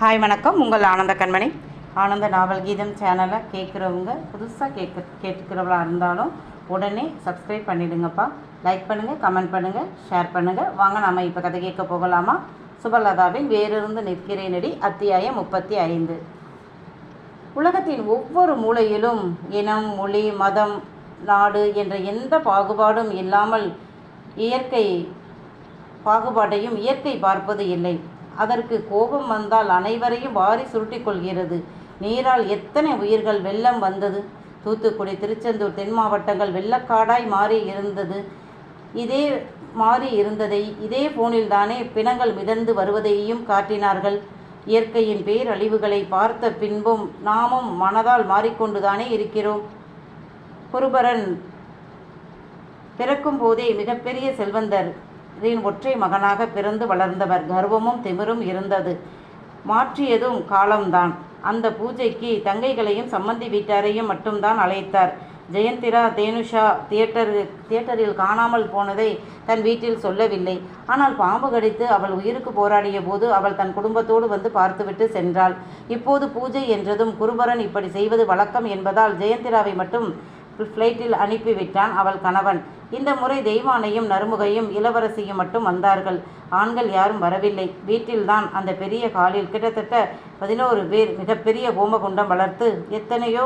Hi வணக்கம். உங்கள் ஆனந்த கண்மணி. ஆனந்த நாவல் கீதம் சேனலை கேட்குறவங்க புதுசாக கேட்க கேட்கிறவங்களா இருந்தாலும் உடனே சப்ஸ்கிரைப் பண்ணிவிடுங்கப்பா லைக் பண்ணுங்கள் கமெண்ட் பண்ணுங்கள் ஷேர் பண்ணுங்கள் வாங்க நாம் இப்போ கதை கேட்க போகலாமா? சுபலதாவின் வேறிருந்து நிற்கிறேனடி அத்தியாயம் முப்பத்தி ஐந்து. உலகத்தின் ஒவ்வொரு மூலையிலும் இனம் மொழி மதம் நாடு என்ற எந்த பாகுபாடும் இல்லாமல் இயற்கை பாகுபாட்டையும் இயற்கை பார்ப்பது இல்லை. அதற்கு கோபம் வந்தால் அனைவரையும் வாரி சுருட்டி கொள்கிறது. நீரால் எத்தனை உயிர்கள் வெள்ளம் வந்தது? தூத்துக்குடி திருச்செந்தூர் தென் மாவட்டங்கள் வெள்ளக்காடாய் மாறி இருந்தது. இதே மாறி இருந்ததை இதே போனில் தானே பிணங்கள் மிதந்து வருவதையும் காட்டினார்கள். இயற்கையின் பேரழிவுகளை பார்த்த பின்பும் நாமும் மனதால் மாறிக்கொண்டுதானே இருக்கிறோம். குருபரன் பிறக்கும் போதே மிகப்பெரிய செல்வந்தர். ரின் ஒற்றை மகனாக பிறந்து வளர்ந்தவர். கர்வமும் திமிரும் இருந்தது. மாற்றியதும் காலம்தான். அந்த பூஜைக்கு தங்கைகளையும் சம்மந்தி வீட்டாரையும் மட்டும்தான் அழைத்தார். ஜெயந்திரா தேனுஷா தியேட்டர் தியேட்டரில் காணாமல் போனதை தன் வீட்டில் சொல்லவில்லை. ஆனால் பாம்பு கடித்து அவள் உயிருக்கு போராடிய போது அவள் தன் குடும்பத்தோடு வந்து பார்த்துவிட்டு சென்றாள். இப்போது பூஜை என்றதும் குருபரன் இப்படி செய்வது வழக்கம் என்பதால் ஜெயந்திராவை மட்டும் ஃப்ளைட்டில் அனுப்பிவிட்டான் அவள் கணவன். இந்த முறை தெய்வானையும் நறுமுகையும் இளவரசியும் மட்டும் வந்தார்கள். ஆண்கள் யாரும் வரவில்லை. வீட்டில்தான் அந்த பெரிய காலில் கிட்டத்தட்ட பதினோரு பேர் மிகப்பெரிய ஹோமகுண்டம் வளர்த்து எத்தனையோ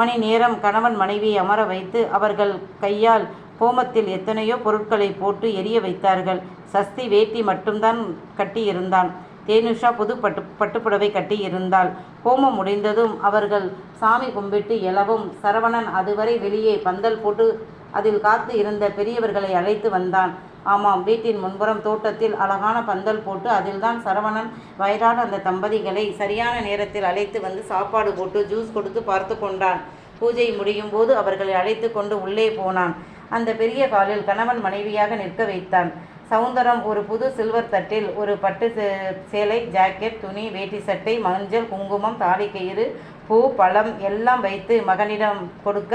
மணி நேரம் கணவன் மனைவியை அமர வைத்து அவர்கள் கையால் ஹோமத்தில் எத்தனையோ பொருட்களை போட்டு எரிய வைத்தார்கள். சஸ்தி வேட்டி மட்டும்தான் கட்டியிருந்தான். தேனுஷா புது பட்டு பட்டுப்புடவை கட்டி இருந்தால் ஹோமம் முடிந்ததும் அவர்கள் சாமி கும்பிட்டு எழவும் சரவணன் அதுவரை வெளியே பந்தல் போட்டு அதில் காத்து இருந்த பெரியவர்களை அழைத்து வந்தான். ஆமாம் வீட்டின் முன்புறம் தோட்டத்தில் அழகான பந்தல் போட்டு அதில்தான் சரவணன் வயதான அந்த தம்பதிகளை சரியான நேரத்தில் அழைத்து வந்து சாப்பாடு போட்டு ஜூஸ் கொடுத்து பார்த்து கொண்டான். பூஜை முடியும் போது அவர்களை அழைத்து கொண்டு உள்ளே போனான். அந்த பெரிய காலில் கணவன் மனைவியாக நிற்க வைத்தான். சவுந்தரம் ஒரு புது சில்வர் தட்டில் ஒரு பட்டு சே- சேலை ஜாக்கெட் துணி வேட்டி சட்டை மஞ்சள் குங்குமம் தாலிக்கயிறு பூ பழம் எல்லாம் வைத்து மகனிடம் கொடுக்க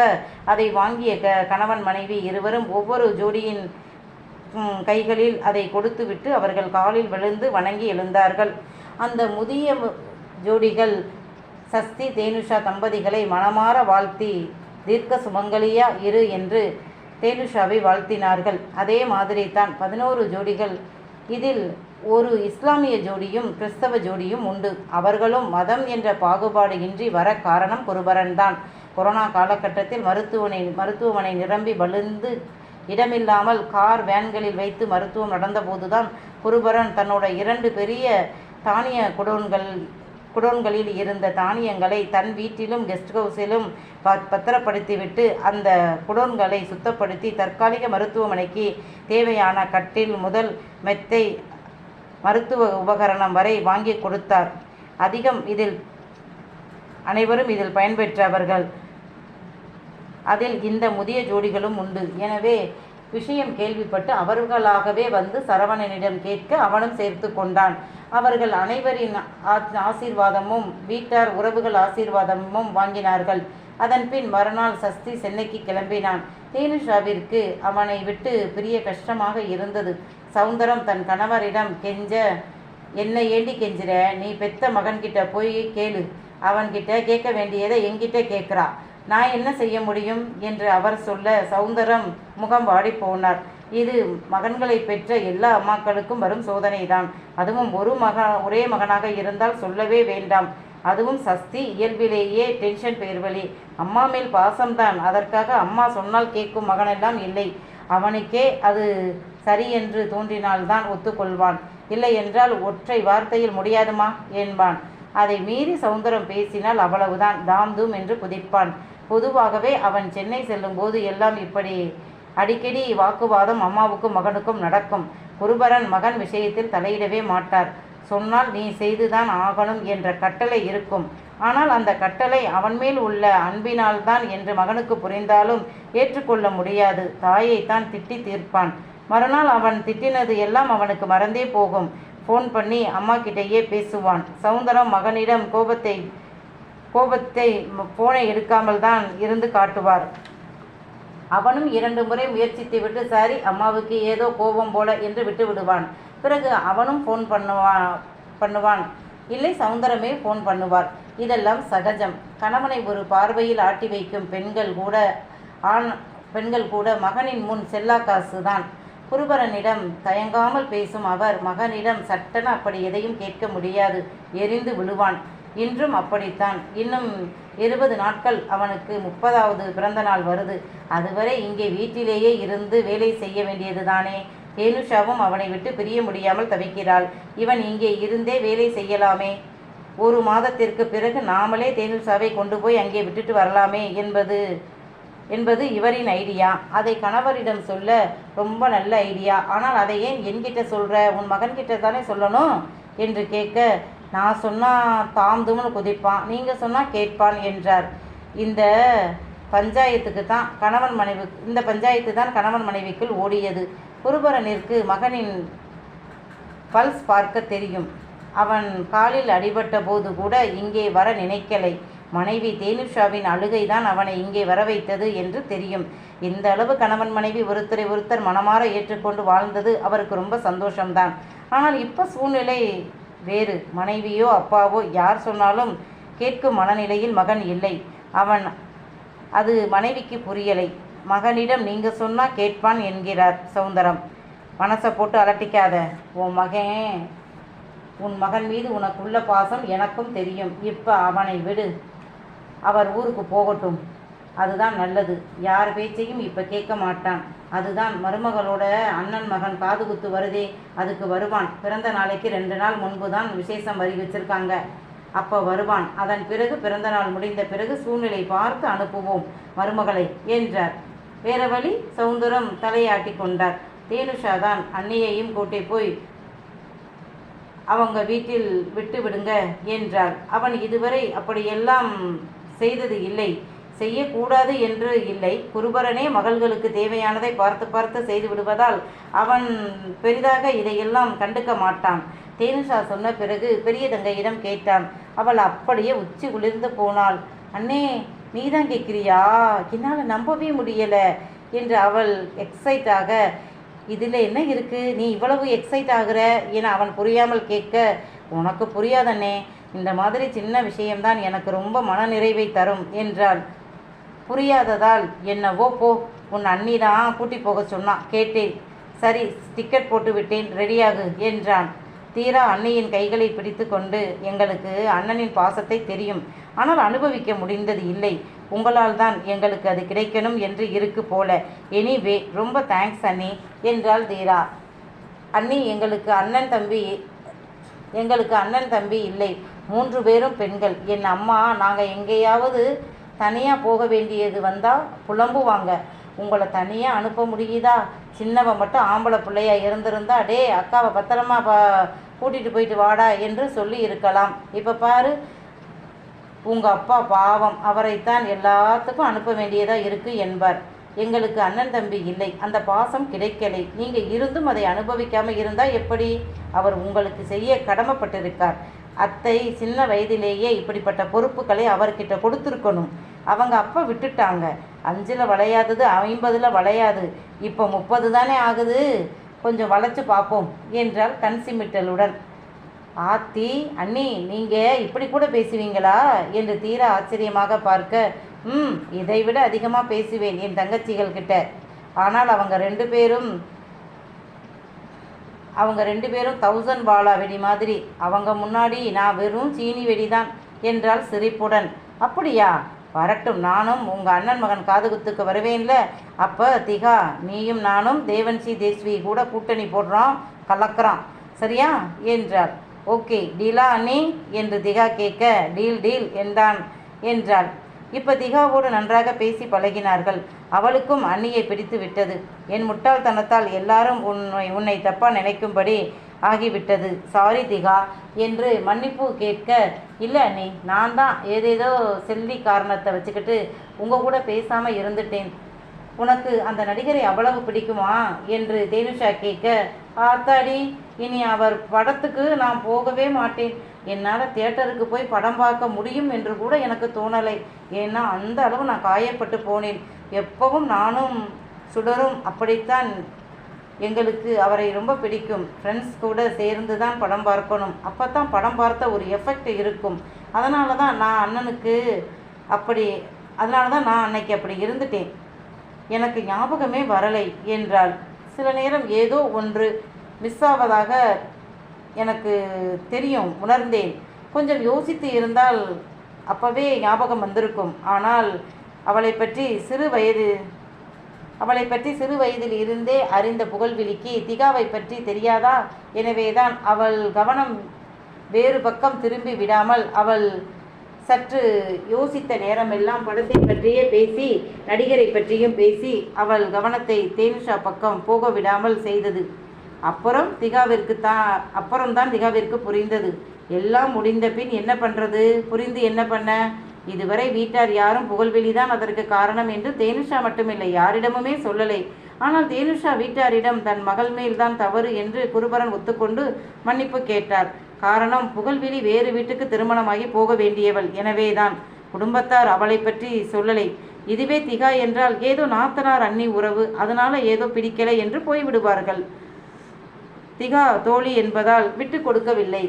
அதை வாங்கிய க கணவன் மனைவி இருவரும் ஒவ்வொரு ஜோடியின் கைகளில் அதை கொடுத்துவிட்டு அவர்கள் காலில் விழுந்து வணங்கி எழுந்தார்கள். அந்த முதிய ஜோடிகள் சஸ்தி தேனுஷா தம்பதிகளை மனமாற வாழ்த்தி தீர்க்க சுமங்கலியா இரு என்று தேனுஷாவை வாழ்த்தினார்கள். அதே மாதிரி தான் பதினோரு ஜோடிகள் இதில் ஒரு இஸ்லாமிய ஜோடியும் கிறிஸ்தவ ஜோடியும் உண்டு. அவர்களும் மதம் என்ற பாகுபாடு இன்றி வர காரணம் குருபரன்தான் கொரோனா காலகட்டத்தில் மருத்துவனை மருத்துவமனை நிரம்பி வலுந்து இடமில்லாமல் கார் வேன்களில் வைத்து மருத்துவம் நடந்தபோதுதான் குருபரன் தன்னோட இரண்டு பெரிய தானிய குடோன்கள் குடோன்களில் இருந்த தானியங்களை தன் வீட்டிலும் கெஸ்ட் ஹவுஸிலும் ப- பத்திரப்படுத்திவிட்டு அந்த குடோன்களை சுத்தப்படுத்தி தற்காலிக மருத்துவமனைக்கு தேவையான கட்டில் முதல் மெத்தை மருத்துவ உபகரணம் வரை வாங்கி கொடுத்தார். அதிகம் இதில் அனைவரும் இதில் பயன்பெற்றவர்கள். அதில் இந்த முதிய ஜோடிகளும் உண்டு. எனவே விஷயம் கேள்விப்பட்டு அவர்களாகவே வந்து சரவணனிடம் கேட்க அவனும் சேர்த்து கொண்டான். அவர்கள் அனைவரின் ஆ- ஆசீர்வாதமும் வீட்டார் உறவுகள் ஆசீர்வாதமும் வாங்கினார்கள். அதன் பின் மறுநாள் சஸ்தி சென்னைக்கு கிளம்பினான். தேனுஷாவிற்கு அவனை விட்டு பெரிய கஷ்டமாக இருந்தது. சவுந்தரம் தன் கணவரிடம் கெஞ்ச என்னை ஏண்டி கெஞ்சுற? நீ பெத்த மகன்கிட்ட போய் கேளு. அவன்கிட்ட கேட்க வேண்டியதை என்கிட்ட கேட்குறா. நான் என்ன செய்ய முடியும்? என்று அவர் சொல்ல சவுந்தரம் முகம் வாடி போனார். இது மகன்களை பெற்ற எல்லா அம்மாக்களுக்கும் வரும் சோதனைதான். அதுவும் ஒரு மக ஒரே மகனாக இருந்தால் சொல்லவே வேண்டாம். அதுவும் சஸ்தி இயல்பிலேயே டென்ஷன் பேர்வழி அம்மா மேல் பாசம்தான். அதற்காக அம்மா சொன்னால் கேட்கும் மகனெல்லாம் இல்லை. அவனுக்கே அது சரி என்று தோன்றினால்தான் ஒத்துக்கொள்வான். இல்லை என்றால் ஒற்றை வார்த்தையில் முடியாதுமா? என்பான். அதை மீறி சவுந்தரம் பேசினால் அவ்வளவுதான். தாம் தூம் என்று குதிப்பான். பொதுவாகவே அவன் சென்னை செல்லும்போது எல்லாம் இப்படி. அடிக்கடி வாக்குவாதம் அம்மாவுக்கும் மகனுக்கும் நடக்கும். குருபரன் மகன் விஷயத்தில் தலையிடவே மாட்டார். சொன்னால் நீ செய்துதான் ஆகணும் என்ற கட்டளை இருக்கும். ஆனால் அந்த கட்டளை அவன் மேல் உள்ள அன்பினால்தான் என்று மகனுக்கு புரிந்தாலும் ஏற்றுக்கொள்ள முடியாது. தாயைத்தான் திட்டி தீர்ப்பான். மறுநாள் அவன் திட்டினது எல்லாம் அவனுக்கு மறந்தே போகும். ஃபோன் பண்ணி அம்மா கிட்டேயே பேசுவான். சவுந்தரம் மகனிடம் கோபத்தை கோபத்தை ஃபோனை எடுக்காமல் தான் இருந்து காட்டுவார். அவனும் இரண்டு முறை முயற்சித்து விட்டு சாரி அம்மாவுக்கு ஏதோ கோபம் போல என்று விட்டு விடுவான். பிறகு அவனும் ஃபோன் பண்ணுவான் பண்ணுவான். இல்லை சவுந்தரமே ஃபோன் பண்ணுவார். இதெல்லாம் சகஜம். கணவனை ஒரு பார்வையில் ஆட்டி வைக்கும் பெண்கள் கூட ஆண் பெண்கள் கூட மகனின் முன் செல்லா காசு தான் குருபரனிடம் தயங்காமல் பேசும் அவர் மகனிடம் சட்டென அப்படி எதையும் கேட்க முடியாது எரிந்து விழுவான். இன்றும் அப்படித்தான். இன்னும் இருபது நாட்கள் அவனுக்கு முப்பதாவது பிறந்த நாள் வருது. அதுவரை இங்கே வீட்டிலேயே இருந்து வேலை செய்ய வேண்டியதுதானே? தேனுஷாவும் அவனை விட்டு பிரிய முடியாமல் தவிக்கிறாள். இவன் இங்கே இருந்தே வேலை செய்யலாமே? ஒரு மாதத்திற்கு பிறகு நாமளே தேனுஷாவை கொண்டு போய் அங்கே விட்டுட்டு வரலாமே? என்பது என்பது இவரின் ஐடியா. அதை கணவரிடம் சொல்ல ரொம்ப நல்ல ஐடியா. ஆனால் அதை ஏன் என்கிட்ட சொல்கிற உன் மகன்கிட்ட தானே சொல்லணும்? என்று கேட்க நான் சொன்னால் தாம்தும்னு குதிப்பான். நீங்கள் சொன்னால் கேட்பான் என்றார். இந்த பஞ்சாயத்துக்கு தான் கணவன் மனைவி இந்த பஞ்சாயத்து தான் கணவன் மனைவிக்குள் ஓடியது. குருபரனிற்கு மகனின் பல்ஸ் பார்க்க தெரியும். அவன் காலில் அடிபட்ட போது கூட இங்கே வர நினைக்கலை. மனைவி தேனுஷாவின் அழுகைதான் அவனை இங்கே வர வைத்தது என்று தெரியும். இந்த அளவு கணவன் மனைவி ஒருத்தரை ஒருத்தர் மனமாற ஏற்றுக்கொண்டு வாழ்ந்தது அவருக்கு ரொம்ப சந்தோஷம்தான். ஆனால் இப்போ சூழ்நிலை வேறு. மனைவியோ அப்பாவோ யார் சொன்னாலும் கேட்கும் மனநிலையில் மகன் இல்லை. அவன் அது மனைவிக்கு புரியலை. மகனிடம் நீங்கள் சொன்னால் கேட்பான் என்கிறார் சௌந்தரம். மனசை போட்டு அலட்டிக்காத. உன் மகன் உன் மகன் மீது உனக்குள்ள பாசம் எனக்கும் தெரியும். இப்போ அவனை விடு. அவர் ஊருக்கு போகட்டும். அதுதான் நல்லது. யார் பேச்சையும் இப்போ கேட்க மாட்டான். அதுதான் மருமகளோட அண்ணன் மகன் காது குத்து வருதே அதுக்கு வருவான். பிறந்த நாளைக்கு ரெண்டு நாள் முன்பு தான் விசேஷம் வரி வச்சிருக்காங்க. அப்போ வருவான். அதன் பிறகு பிறந்த நாள் முடிந்த பிறகு சூழ்நிலை பார்த்து அனுப்புவோம் மருமகளை என்றார். வேற வழி சௌந்தரம் தலையாட்டி கொண்டார். தேனுஷா தான் அன்னையையும் கூட்டி போய் அவங்க வீட்டில் விட்டு விடுங்க என்றார். அவன் இதுவரை அப்படியெல்லாம் செய்தது இல்லை. செய்யக்கூடாது என்று இல்லை. குருபரனே மகள்களுக்கு தேவையானதை பார்த்து பார்த்து செய்து விடுவதால் அவன் பெரிதாக இதையெல்லாம் கண்டுக்க மாட்டான். தேனுஷா சொன்ன பிறகு பெரிய தங்கையிடம் கேட்டான். அவள் அப்படியே உச்சி குளிர்ந்து போனாள். அண்ணே நீதான் கேட்கிறியா? என்னால் நம்பவே முடியலை என்று அவள் எக்ஸைட்டாக இதில் என்ன இருக்குது நீ இவ்வளவு எக்ஸைட் ஆகுற? என அவன் புரியாமல் கேட்க உனக்கு புரியாதண்ணே. இந்த மாதிரி சின்ன விஷயம்தான் எனக்கு ரொம்ப மனநிறைவை தரும் என்றாள். புரியாததால் என்னவோ போ உன் அண்ணி தான் கூட்டி போக சொன்னா கேட்டேன். சரி டிக்கெட் போட்டு விட்டேன் ரெடியாகு என்றான். தீரா அன்னையின் கைகளை பிடித்து கொண்டு எங்களுக்கு அண்ணனின் பாசத்தை தெரியும். ஆனால் அனுபவிக்க முடிந்தது இல்லை. உங்களால் தான் எங்களுக்கு அது கிடைக்கணும் என்று இருக்கு போல. எனிவே ரொம்ப தேங்க்ஸ் அண்ணி என்றாள் தீரா. அண்ணி எங்களுக்கு அண்ணன் தம்பி எங்களுக்கு அண்ணன் தம்பி இல்லை. மூன்று பேரும் பெண்கள். என் அம்மா நாங்கள் எங்கேயாவது தனியாக போக வேண்டியது வந்தால் புலம்புவாங்க. உங்களை தனியாக அனுப்ப முடியுதா? சின்னவன் மட்டும் ஆம்பளை பிள்ளையா இருந்திருந்தா டே அக்காவை பத்திரமா பா கூட்டிகிட்டு போயிட்டு வாடா என்று சொல்லி இருக்கலாம். இப்போ பாரு உங்கள் அப்பா பாவம். அவரைத்தான் எல்லாத்துக்கும் அனுப்ப வேண்டியதாக இருக்கு என்பார். எங்களுக்கு அண்ணன் தம்பி இல்லை. அந்த பாசம் கிடைக்கலை. நீங்கள் இருந்தும் அதை அனுபவிக்காமல் இருந்தால் எப்படி? அவர் உங்களுக்கு செய்ய கடமைப்பட்டிருக்கார். அத்தை சின்ன வயதிலேயே இப்படிப்பட்ட பொறுப்புகளை அவர்கிட்ட கொடுத்துருக்கணும். அவங்க அப்பா விட்டுட்டாங்க. அஞ்சில் வளையாதது ஐம்பதில் வளையாது. இப்போ முப்பது தானே ஆகுது. கொஞ்சம் வளைச்சு பார்ப்போம் என்றால் கண் சிமிட்டலுடன். ஆத்தி அண்ணி நீங்கள் இப்படி கூட பேசுவீங்களா? என்று தீர ஆச்சரியமாக பார்க்க ம் இதை விட அதிகமாக பேசுவேன் என் தங்கச்சிகள் கிட்ட ஆனால் அவங்க ரெண்டு பேரும் அவங்க ரெண்டு பேரும் தௌசண்ட் பாலா வெடி மாதிரி. அவங்க முன்னாடி நான் வெறும் சீனி வெடி தான் என்றால் சிரிப்புடன். அப்படியா? வரட்டும் நானும் உங்கள் அண்ணன் மகன் காதுகுத்துக்கு வருவேன்ல. அப்போ திகா நீயும் நானும் தேவன்சி தேஸ்வி கூட கூட்டணி போடுறோம் கலக்கிறோம் சரியா? என்றாள். ஓகே டீலா அண்ணி என்று திகா கேட்க டீல் டீல் என்றான் என்றாள். இப்போ திகாவோடு நன்றாக பேசி பழகினார்கள். அவளுக்கும் அண்ணியை பிடித்து விட்டது. என் முட்டாள்தனத்தால் எல்லாரும் உன்னை உன்னை தப்பா நினைக்கும்படி ஆகிவிட்டது. சாரி திகா என்று மன்னிப்பு கேட்க இல்லை அண்ணி நான் தான் ஏதேதோ செல்லி காரணத்தை வச்சுக்கிட்டு உங்கள் கூட பேசாமல் இருந்துட்டேன். உனக்கு அந்த நடிகரை அவ்வளவு பிடிக்குமா? என்று தேனுஷா கேட்க ஆத்தாடி இனி அவர் படத்துக்கு நான் போகவே மாட்டேன். என்னால் தியேட்டருக்கு போய் படம் பார்க்க முடியும் என்று கூட எனக்கு தோணலை. ஏன்னா அந்த அளவு நான் காயப்பட்டு போனேன். எப்பவும் நானும் சுடரும் அப்படித்தான். எங்களுக்கு அவரை ரொம்ப பிடிக்கும். ஃப்ரெண்ட்ஸ் கூட சேர்ந்து தான் படம் பார்க்கணும். அப்போ தான் படம் பார்த்த ஒரு எஃபெக்ட் இருக்கும். அதனால தான் நான் அண்ணனுக்கு அப்படி அதனால தான் நான் அன்னைக்கு அப்படி இருந்துட்டேன். எனக்கு ஞாபகமே வரலை என்றாள். சில நேரம் ஏதோ ஒன்று மிஸ் ஆவதாக எனக்கு தெரியும் உணர்ந்தேன். கொஞ்சம் யோசித்து இருந்தால் அப்பவே ஞாபகம் வந்திருக்கும். ஆனால் அவளை பற்றி சிறு வயது அவளை பற்றி சிறு வயதில் இருந்தே அறிந்த புகழ்விழிக்கு திகாவை பற்றி தெரியாதா? எனவேதான் அவள் கவனம் வேறு பக்கம் திரும்பி விடாமல் அவள் சற்று யோசித்த நேரமெல்லாம் படத்தை பற்றியே பேசி நடிகரை பற்றியும் பேசி அவள் கவனத்தை தேனுஷா பக்கம் போக விடாமல் செய்தது. அப்புறம் திகாவிற்கு தான் அப்புறம்தான் திகாவிற்கு புரிந்தது. எல்லாம் முடிந்த பின் என்ன பண்ணுறது புரிந்து என்ன பண்ண? இதுவரை வீட்டார் யாரும் புகழ்வெளிதான் அதற்கு காரணம் என்று தேனுஷா மட்டுமில்லை யாரிடமுமே சொல்லலை. ஆனால் தேனுஷா வீட்டாரிடம் தன் மகள் மேல்தான் தவறு என்று குருபரன் ஒத்துக்கொண்டு மன்னிப்பு கேட்டார். காரணம் புகழ்விழி வேறு வீட்டுக்கு திருமணமாகி போக வேண்டியவள். எனவேதான் குடும்பத்தார் அவளை பற்றி சொல்லலை. இதுவே திகா என்றால் ஏதோ நாத்தனார் அண்ணி உறவு அதனால ஏதோ பிடிக்கலை என்று போய்விடுவார்கள். திகா தோழி என்பதால் விட்டு கொடுக்கவில்லை.